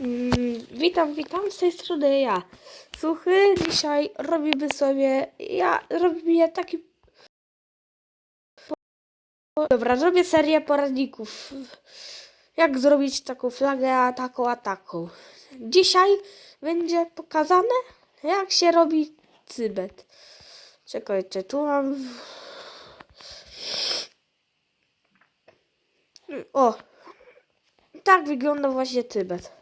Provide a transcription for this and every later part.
Mm, witam, witam, z tej strony ja. Słuchy, dzisiaj robimy sobie, ja robię taki... Dobra, zrobię serię poradników. Jak zrobić taką flagę, a taką, a taką. Dzisiaj będzie pokazane, jak się robi cybet. Czekajcie, tu mam... O! Tak wygląda właśnie Tybet.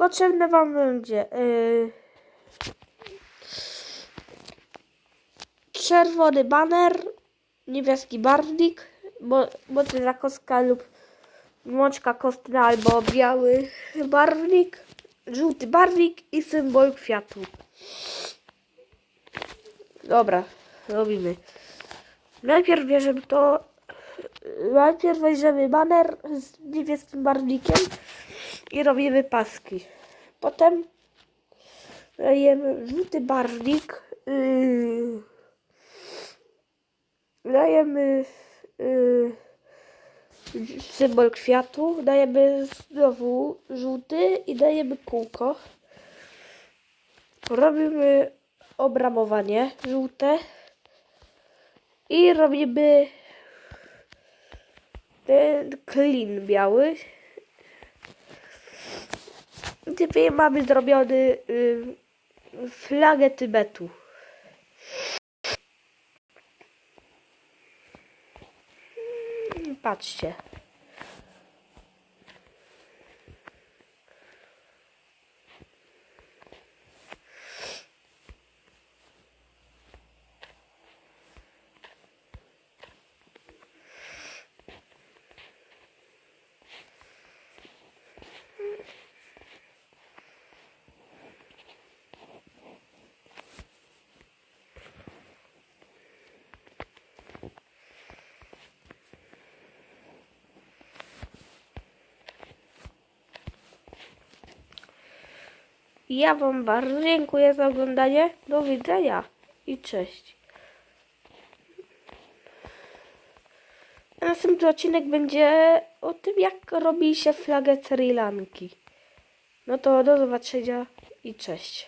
Potrzebne wam będzie yy, czerwony baner, niebieski barwnik, bo, mocna kostka lub mączka kostna albo biały barwnik, żółty barwnik i symbol kwiatu. Dobra, robimy. Najpierw bierzemy to. Najpierw weźmiemy baner z niebieskim barwnikiem i robimy paski. Potem dajemy żółty barwnik. Yy, dajemy yy, symbol kwiatu. Dajemy znowu żółty i dajemy kółko. Robimy obramowanie żółte i robimy ten klin biały. Typie mamy zrobiony y, flagę Tybetu. Mm, Patrzcie. Ja Wam bardzo dziękuję za oglądanie. Do widzenia i cześć. Następny odcinek będzie o tym, jak robi się flagę Sri Lanki. No to do zobaczenia i cześć.